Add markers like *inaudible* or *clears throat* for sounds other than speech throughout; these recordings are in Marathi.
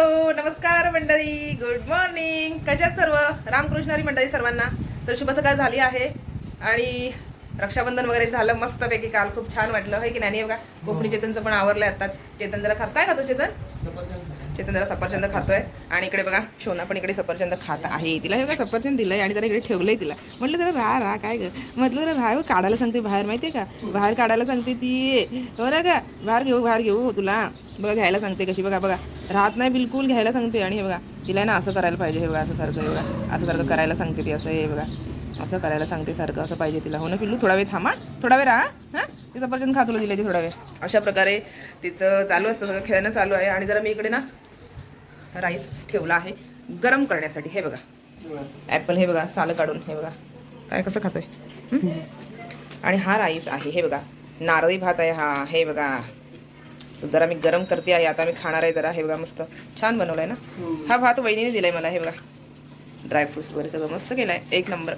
हॅलो नमस्कार मंडळी. गुड मॉर्निंग कशात सर्व? रामकृष्णारी मंडळी सर्वांना. तर शुभ सकाळ झाली आहे आणि रक्षाबंधन वगैरे झालं मस्तपैकी. काल खूप छान वाटलं. हे की नाही? बघा कोकणी चेतनचं पण आवरलं आता. चेतन जरा खात काय खातो चेतन? चेतन जरा सफरचंद खातोय. आणि इकडे बघा शोना पण इकडे सफरचंद खात आहे. तिला हे बघा सफरचंद दिलंय आणि जरा इकडे ठेवलंय तिला. म्हटलं जरा राहा राहा काय ग? म्हटलं जरा राहा हो, काढायला सांगते बाहेर माहितीये का? बाहेर काढायला सांगते ती. हो ना का बाहेर घेऊ बाहेर घेऊ हो तुला. बघा घ्यायला सांगते कशी. बघा बघा. राहत नाही बिलकुल घ्यायला सांगते. आणि हे बघा तिला ना असं करायला पाहिजे. हे बघा असं सारखं हे बघा. असं सारखं करायला सांगते ती असं हे बघा. असं करायला सांगते सारखं असं पाहिजे तिला. हो ना पिल्लू? थोडा वेळ थांबा थोडा वेळ राहा हां. ती सफरचंद खा तुला दिले ती थोडा वेळ. अशा प्रकारे तिचं चालू असतं सगळं खेळणं चालू आहे. आणि जरा मी इकडे ना राईस ठेवला आहे. गरम करण्यासाठी. हे बघा. ॲपल हे बघा सालं काढून. हे बघा. काय कसं खातोय? आणि हा राईस आहे. हे बघा. नारळी भात आहे हा. हे बघा. जरा मी गरम करते आहे. आता मी खाणार आहे जरा. हे बघा मस्त. छान बनवलाय ना? हा भात वहिनीने दिलाय मला. हे बघा. ड्रायफ्रुट्स वगैरे सगळं मस्त केलाय. एक नंबर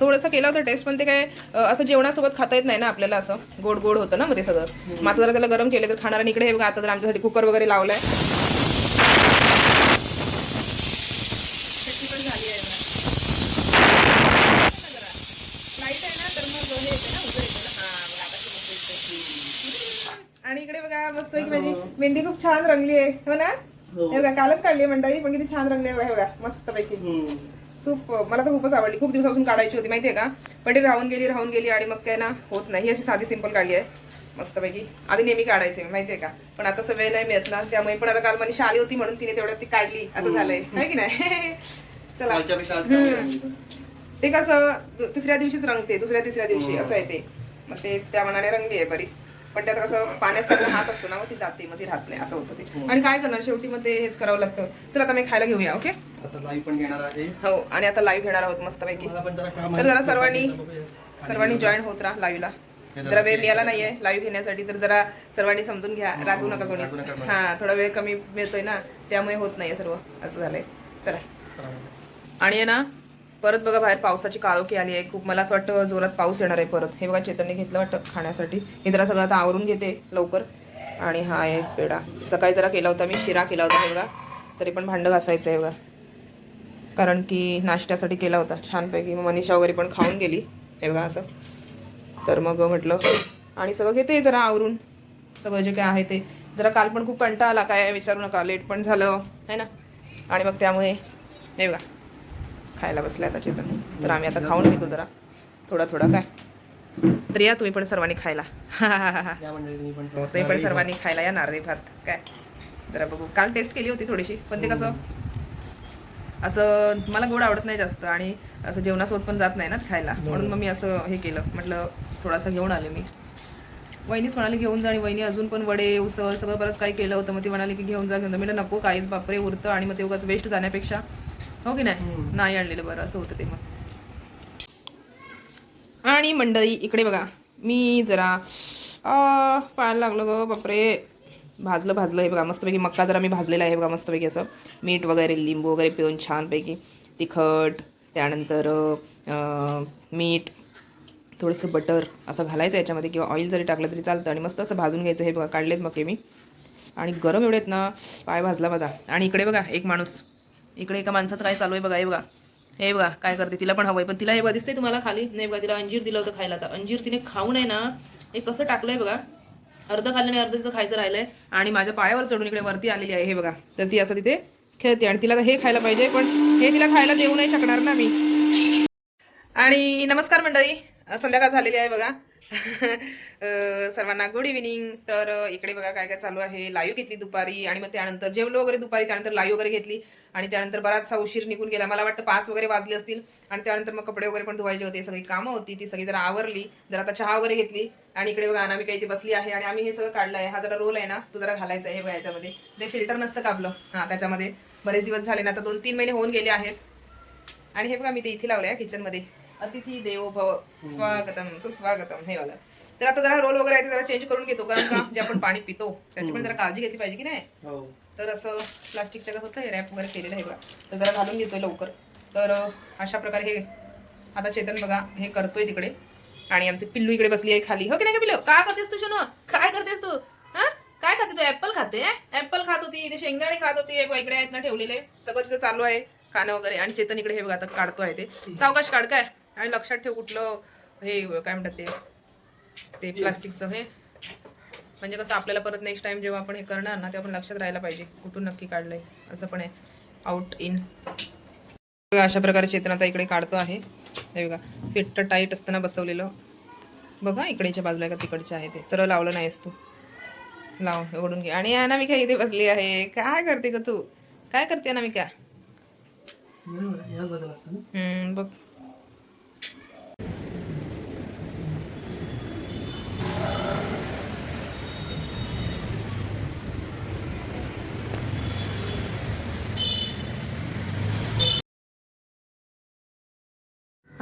थोडंसं केलं होतं टेस्ट पण ते काय असं जेवणासोबत खाता येत नाही ना आपल्याला असं? गोड गोड होतं ना मग ते सगळं. मग आता जरा त्याला गरम केले तर खाणार. आणि इकडे हे बघा आता जर आमच्यासाठी कुकर वगैरे लावलाय. चटणी पण झाली आहे बघा. लाइट आहे ना तर मग हे येते ना येते ना. हा आता. आणि इकडे बघा मस्त एक माझी मेहंदी खूप छान रंगली आहे. हो ना? हे. बघा कालच काढली मंडळी पण किती छान रंगली आहे बघा, हे मस्त पैकी सूप मला तर खूपच आवडली. खूप दिवसापासून काढायची होती माहितीये का? पण राहून गेली राहून गेली आणि मग काय ना होत नाही. ही अशी साधी सिंपल काढली आहे. मस्तपैकी. आधी नेहमी काढायचे माहितीये का? पण आता सवय नाही मिळत ना त्यामुळे पण आता काल मनीषा आली होती म्हणून तिने तेवढ्यात ती काढली असं झालंय. है की नाही? *laughs* चला. ते कसं दु- तिसऱ्या दिवशीच रंगते दुसऱ्या तिसऱ्या दिवशी असं आहे ते. मग ते त्या मनाने रंगली आहे बरी. पण त्यात कसं पाण्यात सगळं हात असतो ना मग ती जाते मग ती राहत नाही असं होतं ते. आणि काय करणार? शेवटी मग ते हेच करावं लागतं. चल आता मी खायला घेऊया ओके? आता लाईव्ह पण घेणार आहे. हो आणि आता लाईव्ह घेणार आहोत मस्तपैकी. मला पण जरा काम तर जरा सर्वांनी सर्वांनी जॉईन होत राहा लाईव्हला जरा वेळ मिळाला नाहीये लाईव्ह घेण्यासाठी तर जरा सर्वांनी समजून घ्या. नका रागवू कोणी नका कोणी. हा थोडा वेळ कमी मिळतोय ना त्यामुळे होत नाहीये सर्व. असं झालंय. चला. आणि ना परत बघा बाहेर पावसाची काळोखी आली आहे. खूप मला असं वाटतं जोरात पाऊस येणार आहे परत. हे बघा चेतनने घेतलं वाटतं खाण्यासाठी. हे जरा सगळं आता आवरून घेते लवकर. आणि हा आहे पेढा. सकाळी जरा केला होता मी शिरा केला होता हे बघा. तरी पण भांडं घासायचं आहे बघा. कारण की नाश्त्यासाठी केला होता. छानपैकी. मनीषा वगैरे पण खाऊन गेली. हे बघा असं. तर मग म्हटलं आणि सगळं घेते जरा आवरून. सगळं जे काय आहे ते. जरा काल पण खूप कंटाळा आला काय विचारू नका लेट पण झालं है ना? आणि मग त्यामुळे हे बघा खायला बसले आता चेतन. तर आम्ही आता खाऊन घेतो जरा. थोडा थोडा काय? तर या तुम्ही पण सर्वांनी खायला. *laughs* तुम्ही पण तुम्ही पण सर्वांनी खायला या नारळी भात. काय? जरा बघू. काल टेस्ट केली होती थोडीशी. पण ते कसं? असं मला गोड आवडत नाही जास्त आणि असं जेवणासोबत पण जात नाही ना खायला. म्हणून मग मी असं हे केलं. म्हटलं थोडासा घेऊन आले मी. वहिनीच म्हणाली घेऊन जा. आणि वहिनी अजून पण वडे उसळ सगळं बरंच काही केलं होतं. मग ती म्हणाली की घेऊन जा. घेऊन जा म्हटलं, नको काहीच बापरे उरतं आणि मग ते उगाच वेस्ट जाण्यापेक्षा. हो की नाही. नाही आणलेलं बरं असं होतं ते मग. आणि मंडळी इकडे बघा. मी जरा पाहायला लागलो ग बापरे. भाजलं भाजलं हे बघा मस्तपैकी मक्का जरा मी भाजलेला आहे बघा मस्तपैकी असं. मीठ वगैरे लिंबू वगैरे पिऊन छानपैकी तिखट त्यानंतर मीठ थोडंसं बटर असं घालायचं याच्यामध्ये किंवा ऑइल जरी टाकलं तरी चालतं आणि मस्त असं भाजून घ्यायचं हे बघा काढलेत मके मी. आणि गरम एवढे आहेत ना पाय भाजला माझा. आणि इकडे बघा एक माणूस. इकडे एका माणसाचं काय चालू आहे बघा हे बघा. हे बघा काय करते तिला पण हवं आहे पण तिला हे बघा दिसतंय तुम्हाला खाली. नाही बघा तिला अंजीर दिलं होतं खायला आता. अंजीर तिने खाऊन आहे ना. हे कसं टाकलं आहे बघा. अर्ध खाल्ल्याने आणि अर्ध तिचं खायचं राहिलंय आणि माझ्या पायावर चढून इकडे वरती आलेली आहे हे बघा. तर ती असं तिथे खेळते आणि तिला हे खायला पाहिजे पण हे तिला खायला देऊ नाही शकणार ना मी. आणि नमस्कार मंडळी संध्याकाळ झालेली आहे बघा. *laughs* सर्वांना गुड इव्हिनिंग तर इकडे बघा काय काय चालू आहे. लाईव्ह घेतली दुपारी आणि मग त्यानंतर जेवलो वगैरे दुपारी त्यानंतर लाईव्ह वगैरे घेतली आणि त्यानंतर बराचसा उशीर निघून गेला. मला वाटतं पाच वगैरे वाजले असतील आणि त्यानंतर मग कपडे वगैरे पण धुवायचे होते सगळी कामं होती ती सगळी जरा आवरली. जरा आता चहा वगैरे घेतली. आणि इकडे बघा अनामिका इथे बसली आहे आणि आम्ही हे सगळं काढलं आहे हा जरा रोल आहे ना तो जरा घालायचा आहे हे बघा याच्यामध्ये. जे फिल्टर नसतं का आपलं हां त्याच्यामध्ये. बरेच दिवस झाले ना आता दोन तीन महिने होऊन गेले आहेत. आणि हे बघा मी ते इथे लावलंय किचनमध्ये. अतिथी देवो भव. स्वागतम सुस्वागतम हे वाला. तर आता जरा रोल वगैरे आहे ते जरा चेंज करून घेतो कारण का जे आपण पाणी पितो त्याची पण जरा काळजी घेतली पाहिजे की नाही? हो. तर असं प्लास्टिकच्या कसं होतं हे रॅप वगैरे केलेलं आहे बघा. तर जरा घालून घेतोय लवकर. तर अशा प्रकारे हे आता चेतन बघा हे करतोय तिकडे. आणि आमची पिल्लू इकडे बसली आहे खाली. हो की नाही का पिल्लू? काय करतेस तू शोनो? काय करतेस तू? हा? काय खाते तू? ऍपल खाते ऍपल खात होती इथे शेंगदाणे खात होती इकडे आहेत ना ठेवलेले. सगळं तिचं चालू आहे खाणं वगैरे. आणि चेतन इकडे हे बघ आता काढतो आहे ते. सावकाश काढ काय? आणि लक्षात ठेव कुठलं हे काय म्हणतात ते? ते प्लास्टिकचं हे. म्हणजे कसं आपल्याला परत नेक्स्ट टाइम जेव्हा आपण हे करणार ना ते आपण लक्षात राहायला पाहिजे कुठून नक्की काढलंय. असं पण आहे. आउट इन अशा प्रकारे चेतन आता इकडे काढतो आहे. हे बघा फिट्ट टाईट असताना बसवलेलं. बघा इकडेच्या बाजूला का तिकडचे आहे ते. सरळ लावलं नाहीस तू. लाव ओढून घे. आणि अनामिका इथे बसली आहे. काय करते ग तू? काय करते अनामिका? बघ.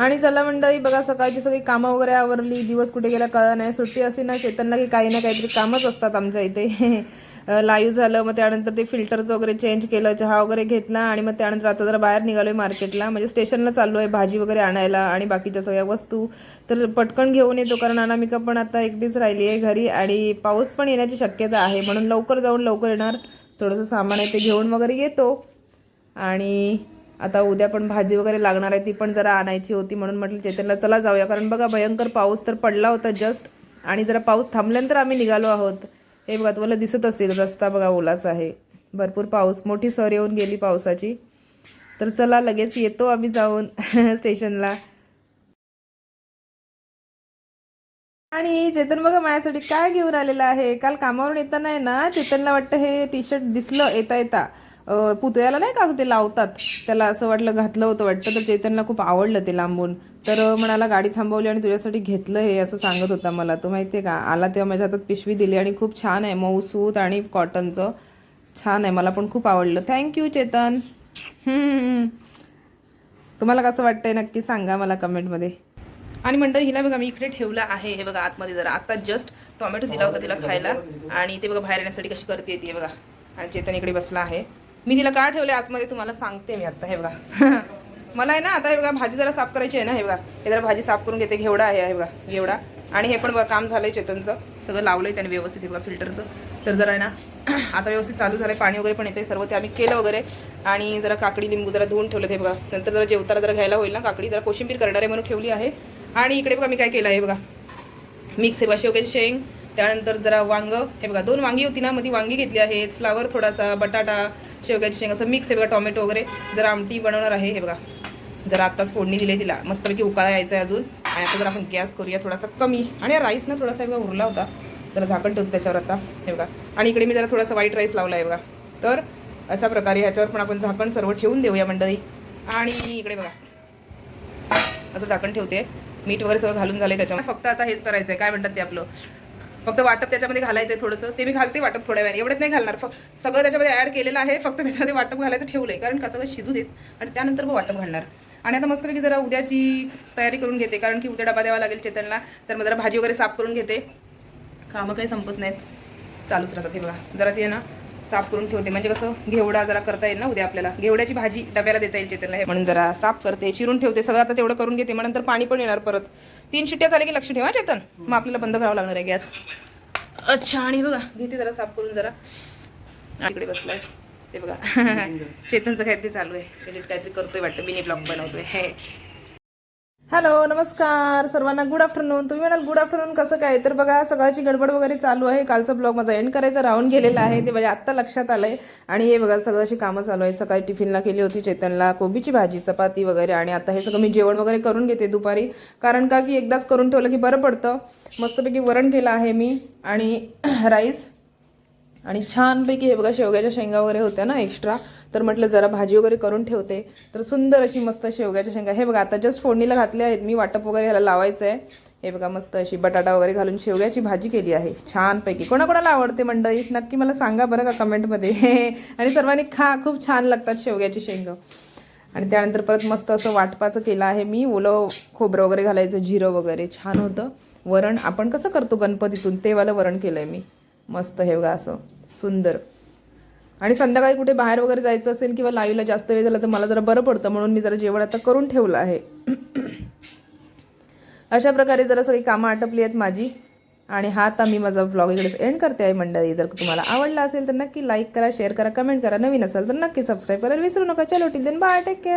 आणि चला मंडळी बघा सकाळची सगळी कामं वगैरे आवरली दिवस कुठे गेला कळा नाही सुट्टी असली ना चेतनला की काही ना काहीतरी कामच असतात आमच्या इथे. लाईव्ह झालं मग त्यानंतर ते फिल्टर्स वगैरे चेंज केलं चहा वगैरे घेतला आणि मग त्यानंतर आता जरा बाहेर निघालो आहे मार्केटला. म्हणजे स्टेशनला चाललो आहे भाजी वगैरे आणायला आणि बाकीच्या सगळ्या वस्तू. तर पटकन घेऊन येतो कारण अनामिका पण आता एकटीच राहिली आहे घरी आणि पाऊस पण येण्याची शक्यता आहे. म्हणून लवकर जाऊन लवकर येणार. थोडंसं सामान आहे ते घेऊन वगैरे येतो. आणि आता उद्या पण भाजी वगैरे लागणार आहे ती पण जरा आणायची होती म्हणून म्हटलं चैतन्यला चला जाऊया. कारण बघा भयंकर पाऊस तर पडला होता जस्ट आणि जरा पाऊस थांबल्यानंतर आम्ही निघालो आहोत. हे बघा तुम्हाला दिसत असेल रस्ता बघा ओलाच आहे. भरपूर पाऊस मोठी सर येऊन गेली पावसाची. तर चला लगेच येतो आम्ही जाऊन *laughs* स्टेशनला. आणि चेतन बघा माझ्यासाठी काय घेऊन आलेलं आहे? काल कामावरून येताना आहे ना चेतनला वाटतं हे टी शर्ट दिसलं येता येता पुतळ्याला नाही का असं ते लावतात. त्याला असं वाटलं घातलं होतं वाटतं तर चैतन्यला खूप आवडलं ते लांबून. तर म्हणाला गाडी थांबवली आणि तुझ्यासाठी घेतलं हे असं सांगत होता मला. तो माहिती आहे का आला तेव्हा माझ्या हातात पिशवी दिली आणि खूप छान आहे मऊसूत आणि कॉटनचं. छान आहे मला पण खूप आवडलं. थँक्यू चेतन. *laughs* तुम्हाला कसं वाटतंय नक्की सांगा मला कमेंटमध्ये. आणि म्हणतात हिला बघा मी इकडे ठेवलं आहे हे बघा आतमध्ये जरा. आता जस्ट टोमॅटो दिला होता तिला खायला. आणि ते बघा बाहेर येण्यासाठी कशी करते ती हे बघा. आणि चेतन इकडे बसला आहे. मी तिला का ठेवले आतमध्ये तुम्हाला सांगते मी आता हे बघा. *laughs* मला आहे ना आता हे बघा भाजी जरा साफ करायची आहे ना हे बघा. हे जरा भाजी साफ करून घेते घेवडा आहे हे बघा घेवडा. आणि हे पण बघा काम झालंय चेतनचं. सगळं लावलंय त्याने व्यवस्थित हे बघा फिल्टरचं. तर जरा आहे ना *clears throat* आता व्यवस्थित चालू झालंय पाणी वगैरे पण येते सर्व ते आम्ही केलं वगैरे. आणि जरा काकडी लिंबू जरा धुवून ठेवलं ते बघा. नंतर जरा जेवताना जरा घ्यायला होईल ना काकडी जरा कोशिंबीर करणार आहे म्हणून ठेवली आहे. आणि इकडे बघा मी काय केलं आहे बघा. मिक्स हे बघा वगैरे शेंग त्यानंतर जरा वांग हे बघा दोन वांगी होती ना मग ती वांगी घेतली आहेत. फ्लावर थोडासा बटाटा शेवग्याची शेंग असं मिक्स आहे बघा टोमॅटो वगैरे. जरा आमटी बनवणार आहे हे बघा. जरा आत्ताच फोडणी दिली तिला. मस्तपैकी उकाळा यायचा आहे अजून. आणि आता जर आपण गॅस करूया थोडासा कमी. आणि राईस ना थोडासा बघा उरला होता. जरा झाकण ठेवतो त्याच्यावर आता हे बघा. आणि इकडे मी जरा थोडासा व्हाईट राईस लावला आहे बघा. तर अशा प्रकारे ह्याच्यावर पण आपण झाकण सर्व ठेवून देऊया मंडळी. आणि इकडे बघा. असं झाकण ठेवते. मीठ वगैरे सगळं घालून झालंय त्याच्यामुळे फक्त आता हेच करायचं आहे काय म्हणतात ते आपलं? फक्त वाटप त्याच्यामध्ये घालायचं आहे थोडंसं. ते मी घालते वाटप थोड्या वेळाने. एवढंच नाही घालणार. फक्त सगळं त्याच्यामध्ये ॲड केलेलं आहे. फक्त त्याच्यामध्ये वाटप घालायचं ठेवलंय. कारण कसं शिजू देत. आणि त्यानंतर मग वाटप घालणार. आणि आता मस्तपैकी जरा उद्याची तयारी करून घेते. कारण की उद्या डबा द्यावा लागेल चेतनला. तर मग जरा भाजी वगैरे साफ करून घेते. कामं काही संपत नाहीत. चालूच राहतात हे बघा. जरा ते ना साफ करून ठेवते. म्हणजे कसं घेवडा जरा करता येईल ना उद्या आपल्याला. घेवड्याची भाजी डब्याला देता येईल चेतनला हे. म्हणून जरा साफ करते चिरून ठेवते. सगळं आता तेवढं करून घेते. मग नंतर पाणी पण येणार परत. तीन शिट्ट्या झाल्या की लक्ष ठेवा चेतन? मग आपल्याला बंद करावं लागणार आहे गॅस. अच्छा आणि बघा घेते जरा साफ करून जरा. आणि इकडे बसलाय. ते बघा. *laughs* चेतनचं काहीतरी चालू आहे. एडिट काहीतरी करतोय वाटतं. मिनी ब्लॉग बनवतोय. हे *laughs* हॅलो नमस्कार. सर्वांना गुड आफ्टरनून तुम्ही म्हणाल गुड आफ्टरनून कसं काय? तर बघा सकाळची गडबड वगैरे चालू आहे. कालचा ब्लॉग माझा एंड करायचा राहून गेलेला आहे. ते म्हणजे आत्ता लक्षात आलं आहे आणि हे बघा सगळं अशी कामं चालू आहे सकाळी टिफिनला केली होती चेतनला कोबीची भाजी चपाती वगैरे. आणि आता हे सगळं मी जेवण वगैरे करून घेते दुपारी. कारण का की एकदाच करून ठेवलं की बरं पडतं. मस्तपैकी वरण केलं आहे मी. आणि *clears throat* राईस आणि छानपैकी हे बघा शेवग्याच्या शेंगा वगैरे होत्या ना एक्स्ट्रा तर म्हटलं जरा भाजी वगैरे करून ठेवते. तर सुंदर अशी मस्त शेवग्याच्या शेंगा. हे बघा आता जस्ट फोडणीला घातले आहेत. मी वाटप वगैरे ह्याला लावायचं आहे हे बघा मस्त अशी बटाटा वगैरे घालून शेवग्याची भाजी केली आहे. छानपैकी. कोणाकोणाला आवडते मंडळी? नक्की मला सांगा बरं का कमेंटमध्ये. *laughs* आणि सर्वांनी खा खूप छान लागतात शेवग्याची शेंग. आणि त्यानंतर परत मस्त असं वाटपाचं केलं आहे. मी ओलं खोबरं वगैरे घालायचं जिरं वगैरे. छान होतं. वरण आपण कसं करतो गणपतीतून? ते वालं वरण केलं आहे मी. मस्त हे बघा असं. सुंदर. आणि संध्याकाळी कुठे बाहेर वगैरे जायचं असेल किंवा लाईव्हला जास्त वेळ झाला तर मला जरा बरं पडतं म्हणून मी जरा जेवण आता करून ठेवलं आहे. अशा प्रकारे जरा सगळी कामं आटपली आहेत माझी. आणि हा आता मी माझा ब्लॉग इकडेच एंड करते आहे मंडळी. जर तुम्हाला आवडला असेल तर नक्की लाईक करा शेअर करा कमेंट करा. नवीन असेल तर नक्की सबस्क्राईब करायला विसरू नका. चलो till then bye take care